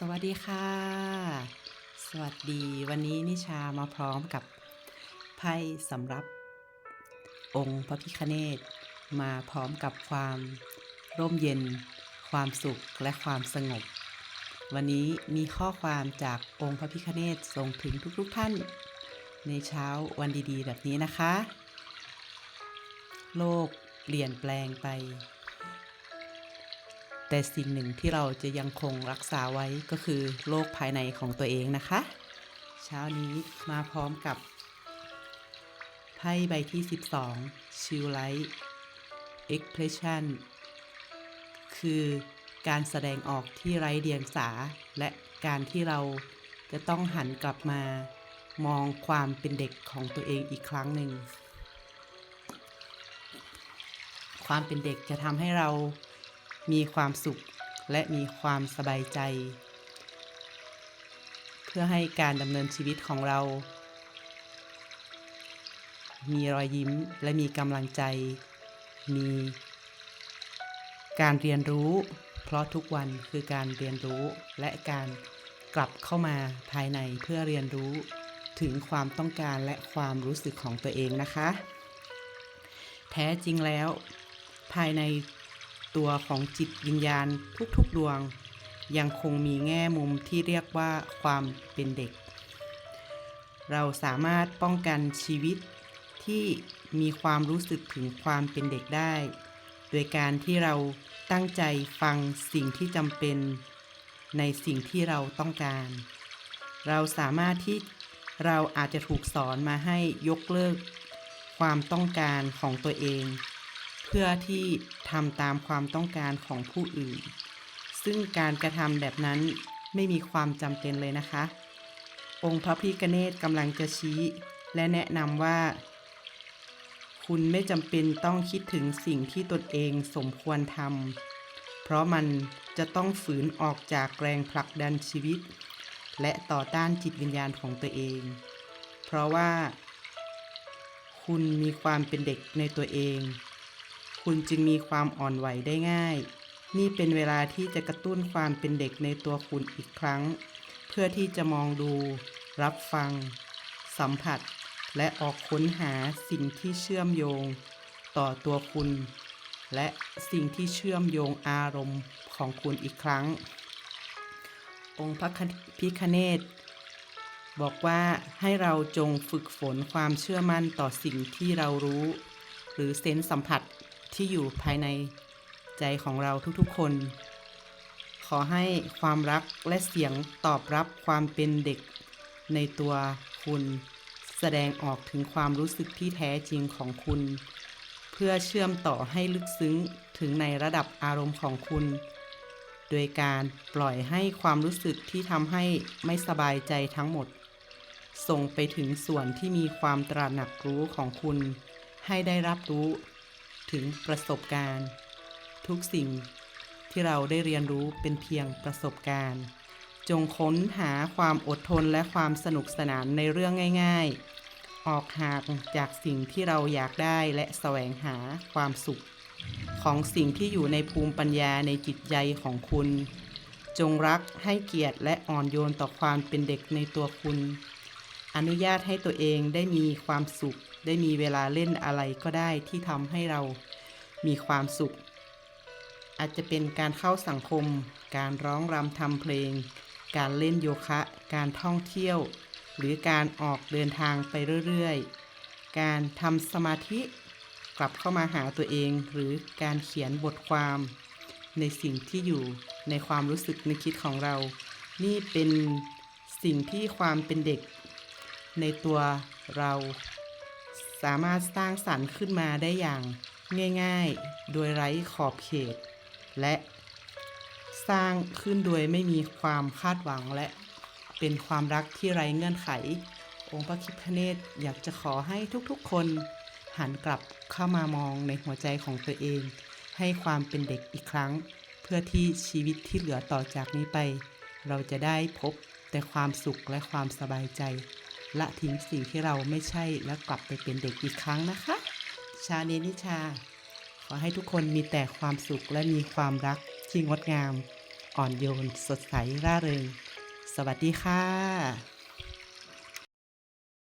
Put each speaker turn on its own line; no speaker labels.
สวัสดีค่ะ สวัสดีวันนี้นิชามาพร้อมกับไพ่สำหรับ องค์พระพิคเนตมาพร้อมกับความร่มเย็น ความสุขและความสงบ วันนี้มีข้อความจากองค์พระพิคเนตส่งถึงทุกๆท่าน ในเช้าวันดีๆ แบบนี้นะคะ โลกเปลี่ยนแปลงไป แต่สิ่งหนึ่งที่เราจะยังคงรักษาไว้ก็คือโลกภายในของตัวเองนะคะ เช้านี้มาพร้อมกับ ไพ่ใบที่ 12 ชิลไลท์ Expression คือการแสดงออกที่ไร้เดียงสา และการที่เราจะต้องหันกลับมามองความเป็นเด็กของตัวเองอีกครั้งหนึ่ง ความเป็นเด็กจะทำให้เรา มีความสุขและมีความสบายใจ เพื่อให้การดำเนินชีวิตของเรา มีรอยยิ้มและมีกำลังใจ มีการเรียนรู้ เพราะทุกวันคือการเรียนรู้และการกลับเข้ามาภายในเพื่อเรียนรู้ถึงความต้องการและความรู้สึกของตัวเองนะคะ แท้จริงแล้ว ภายใน ตัวของจิตวิญญาณทุกๆดวง ยังคงมีแง่มุมที่เรียกว่าความเป็นเด็ก เราสามารถป้องกันชีวิตที่มีความรู้สึกถึงความเป็นเด็กได้ โดยการที่เราตั้งใจฟังสิ่งที่จำเป็นในสิ่งที่เราต้องการ เราสามารถที่เราอาจจะถูกสอนมาให้ยกเลิก ความต้องการของตัวเอง เพื่อที่ทำตามความต้องการของผู้อื่น ซึ่งการกระทำแบบนั้นไม่มีความจำเป็นเลยนะคะ องค์พระพิกเนตกำลังจะชี้ และแนะนำว่า คุณไม่จำเป็นต้องคิดถึงสิ่งที่ตนเองสมควรทำเพราะมันจะต้องฝืนออกจากแรงผลักดันชีวิต และต่อต้านจิตวิญญาณของตัวเอง เพราะว่า คุณมีความเป็นเด็กในตัวเอง คุณจึงมีความอ่อนไหวได้ง่าย นี่เป็นเวลาที่จะกระตุ้นความเป็นเด็กในตัวคุณอีกครั้ง เพื่อที่จะมองดู รับฟัง สัมผัส และออกค้นหาสิ่งที่เชื่อมโยง ต่อตัวคุณ และสิ่งที่เชื่อมโยงอารมณ์ของคุณอีกครั้ง องค์พระพิคเนตบอกว่าให้เราจงฝึกฝนความเชื่อมั่นต่อสิ่งที่เรารู้ หรือเซนส์สัมผัส ที่อยู่ภายในใจของเราทุกๆคน ขอให้ความรักและเสียงตอบรับความเป็นเด็กในตัวคุณ แสดงออกถึงความรู้สึกที่แท้จริงของคุณ เพื่อเชื่อมต่อให้ลึกซึ้งถึงในระดับอารมณ์ของคุณ โดยการปล่อยให้ความรู้สึกที่ทำให้ไม่สบายใจทั้งหมด ส่งไปถึงส่วนที่มีความตระหนักรู้ของคุณ ให้ได้รับรู้ ถึงประสบการณ์ ทุกสิ่งที่เราได้เรียนรู้เป็นเพียงประสบการณ์ จงค้นหาความอดทนและความสนุกสนานในเรื่องง่าย ๆ ออกห่างจากสิ่งที่เราอยากได้และแสวงหาความสุข ของสิ่งที่อยู่ในภูมิปัญญาในจิตใจของคุณ จงรักให้เกียรติและอ่อนโยนต่อความเป็นเด็กในตัวคุณ อนุญาตให้ตัวเองได้มีความสุข ได้มีเวลาเล่นอะไรก็ได้ที่ทำให้เรามีความสุข อาจจะเป็นการเข้าสังคม การร้องรำทำเพลง การเล่นโยคะ การท่องเที่ยว หรือการออกเดินทางไปเรื่อยๆ การทำสมาธิกลับเข้ามาหาตัวเองหรือการเขียนบทความ ในสิ่งที่อยู่ในความรู้สึกนึกคิดของเรา นี่เป็นสิ่งที่ความเป็นเด็ก ในตัวเราสามารถสร้างสรรค์ขึ้นมาได้อย่างง่าย ๆ โดยไร้ขอบเขต และสร้างขึ้นโดยไม่มีความคาดหวังและเป็นความรักที่ไร้เงื่อนไข องค์พระคิดพระเนตรอยากจะขอให้ทุกๆ คนหันกลับเข้ามามองในหัวใจของตัวเอง ให้ความเป็นเด็กอีกครั้ง เพื่อที่ชีวิตที่เหลือต่อจากนี้ไป เราจะได้พบแต่ความสุขและความสบายใจ ละทิ้งสิ่งที่เราไม่ใช่และกลับไปเป็นเด็กอีกครั้งนะคะ ชาเนนิชา ขอให้ทุกคนมีแต่ความสุขและมีความรักที่งดงาม อ่อนโยน สดใสร่าเริง สวัสดีค่ะ